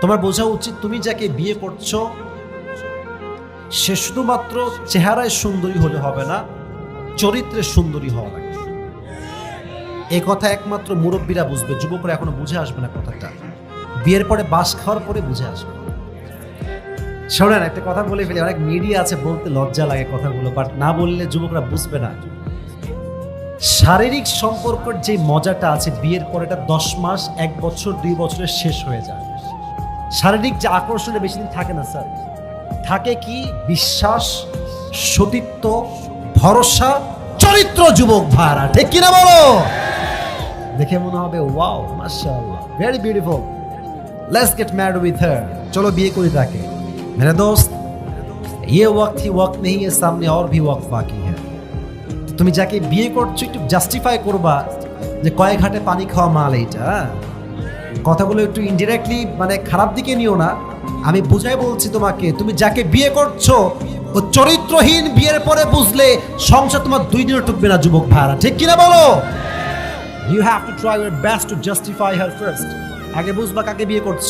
তোমার বোঝা উচিত তুমি যাকে বিয়ে করছ, সে শুধুমাত্র চেহারায় সুন্দরী হলে হবে না, চরিত্রে সুন্দরী হওয়া লাগবে। এ কথা একমাত্র মুরব্বীরা বুঝবে, যুবকরা এখনও বুঝে আসবে না কথাটা। বিয়ের পরে বাস খাওয়ার পরে বুঝে আসবে। শোনেন, একটা কথা বলে ফেলি, অনেক মিডিয়া আছে বলতে লজ্জা লাগে কথাগুলো বাট না বললে যুবকরা বুঝবে না। শারীরিক সম্পর্কের যে মজাটা আছে, বিয়ের পরে এটা দশ মাস, এক বছর, দুই বছরের শেষ হয়ে যায়। শারীরিক যে আকর্ষণে বেশি দিন থাকে না স্যার থাকে কি বিশ্বাস সতীত্ব ভরসা চরিত্র যুবক ভাড়া ঠিক কিনা বলো দেখে মনে হবে ওয়াও মাশাআল্লাহ very beautiful let's get married with her चलो বিয়ে করি তাকে मेरे दोस्त ये वक्त ही वक्त नहीं है सामने और भी वक्त बाकी है তুমি যাকে বিয়ে করছো একটু জাস্টিফাই করবা যে কয়েক ঘাটে পানি খাওয়া মাল এইটা হ্যাঁ? কথাগুলো একটু ইনডিরেক্টলি মানে খারাপ দিকে নিও না। আমি বুঝাই বলছি তোমাকে তুমি যাকে বিয়ে করছ ও চরিত্রহীন বিয়ের পরে বুঝলে সংসার তোমার দুই দিনও টুকবে না যুবক ভাড়া ঠিক কিনা বলো? You have to try your best to justify her first আগে বুঝবা কাকে বিয়ে করছ।